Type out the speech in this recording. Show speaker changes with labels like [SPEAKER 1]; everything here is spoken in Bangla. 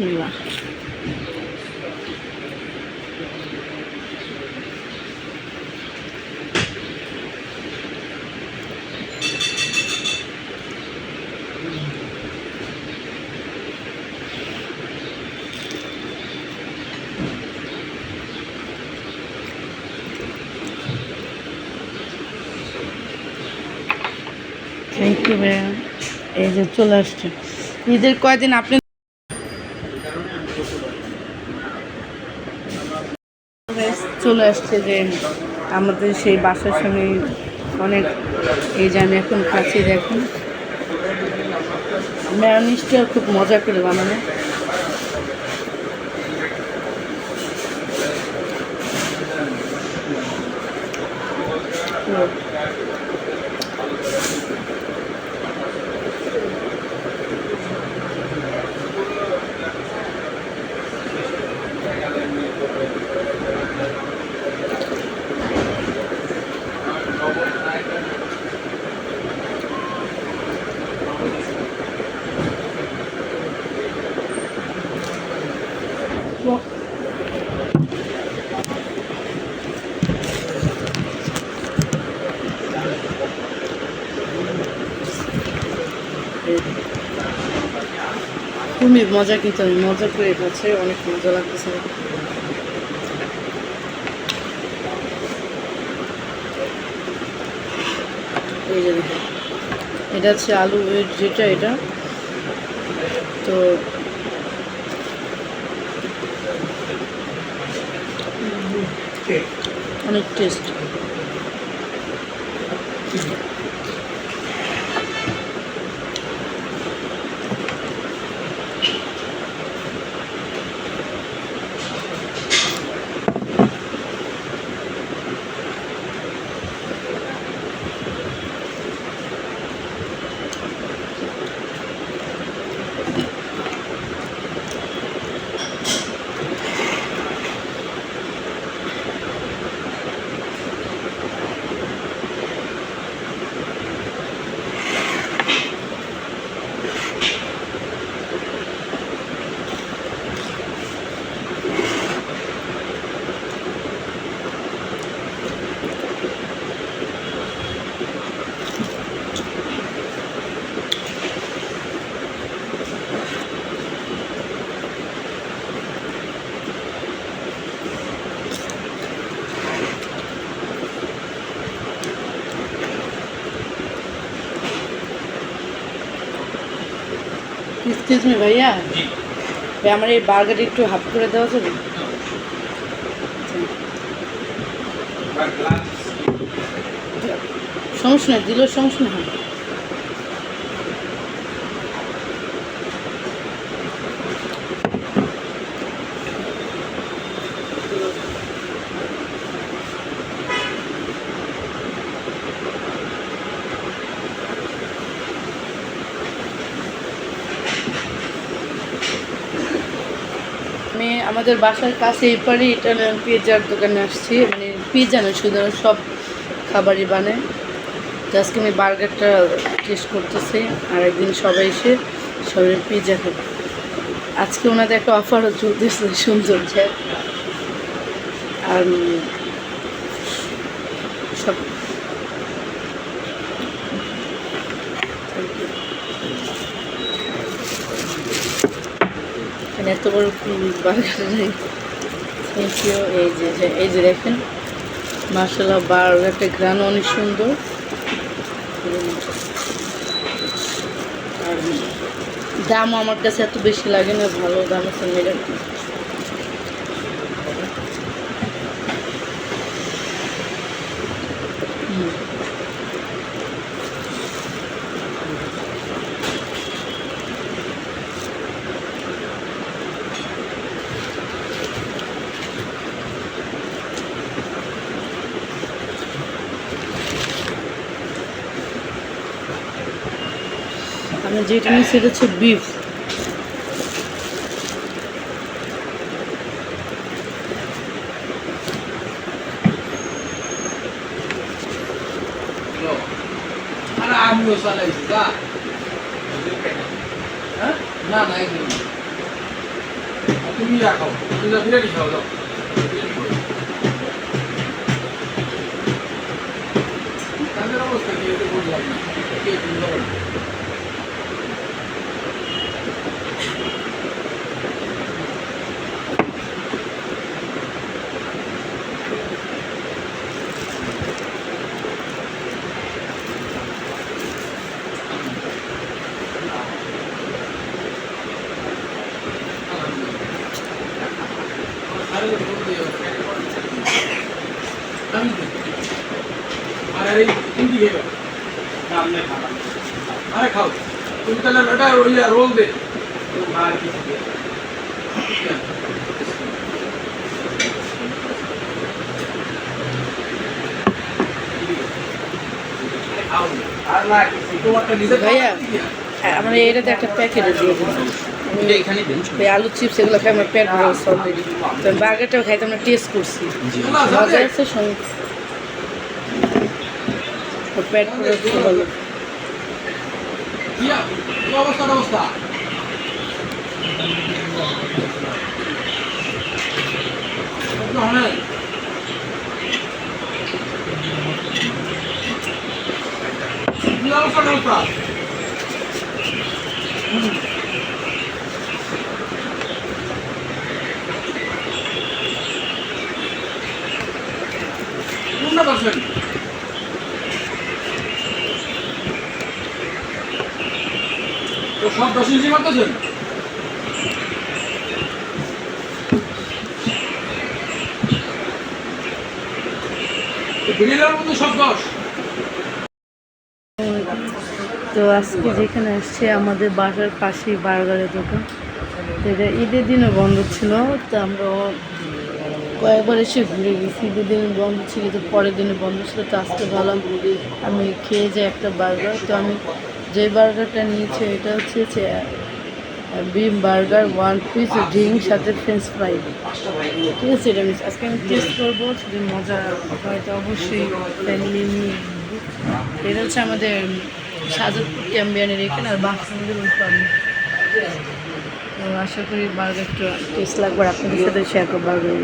[SPEAKER 1] বিসমিল্লাহ থ্যাংক ইউ ভাইয়া এই যে চলে আসছে। ঈদের কয়দিন আপনি চলে আসছে যে আমাদের সেই বাসার সঙ্গে অনেক এই জানি এখন কাছে দেখুন ম্যানিসটা খুব মজা করে বানানো হুম। খুবই মজা কিন্তু আমি মজা করে খাচ্ছে অনেক মজা লাগতেছে। এই যে দেখুন এটা হচ্ছে আলু যেটা এটা তো অনেক টেস্ট এক্সকিউজ মি ভাইয়া। ভাই আমার এই বার্গারটা একটু হাফ করে দেওয়া যাবে সমস্যা নেই, দিলেও সমস্যা নেই আমি আমাদের বাসার কাছে এই পারে ইটালিয়ান পিৎজার দোকানে আসছি। মানে পিৎজা না, শুধু সব খাবারই বানায়। তো আজকে আমি বার্গারটা টেস্ট করতেছি, আর একদিন সবাই এসে সবাই পিৎজা খাবে। আজকে ওনাদের একটা অফারও চলতেছে যে আর সব এত বড় বার্গার এই যে এই যে দেখেন মার্শাল্লাহ বার্গারটা গ্রান অনেক সুন্দর। আর দাম আমার কাছে এত বেশি লাগে না, ভালো দাম আছে মিডিয়াম আমি যেটা নিই সেটা হচ্ছে বিফ
[SPEAKER 2] হ্যাঁ? না অবস্থা কে তুমি বলো আরে হিন্দি খেয়ে আরে খাও। তুমি তাহলে ওটা ওই রোল দে।
[SPEAKER 1] ভাইয়া হ্যাঁ, আমরা এটাতে একটা প্যাকেটে দিয়ে দিন আলু চিপস এগুলো খাই আমার পেট ভরে গেছে অলরেডি তো বার্গারটাও খাইতে আমরা টেস্ট করছি। মজা আছে সঙ্গে। পেট ভরে ভালো।
[SPEAKER 2] অবস্থা অবস্থা? অবস্থা অবস্থা তো সব দশ ইঞ্চি মারতেছেন
[SPEAKER 1] তো আজকে যেখানে আসছে, আমাদের বাসার পাশেই বার্গারের দোকান। এটা ঈদের দিনও বন্ধ ছিল, তো আমরা কয়েকবার এসে ঘুরে গেছি। ঈদের দিন বন্ধ ছিল, তো পরের দিনে বন্ধ ছিল, তো আজকে ভালো আমি খেয়ে যাই একটা বার্গার। তো আমি যে বার্গারটা নিয়েছে, এটা হচ্ছে বিম বার্গার, ওয়ান পিস ড্রিঙ্ক সাথে ফ্রেঞ্চ ফ্রাই। ঠিক আছে, এটা আমি আজকে আমি টেস্ট করব যদি মজা হয় তো অবশ্যই ফ্যামিলি নিয়ে। এটা হচ্ছে আমাদের সাজাদপুর ক্যাম্বিয়ানের এখানে, আর বাক্সাদের ওই পারে তো আশা করি বার্গারটা টেস্ট লাগবে আপনাদের সাথে শেয়ার করব বার্গার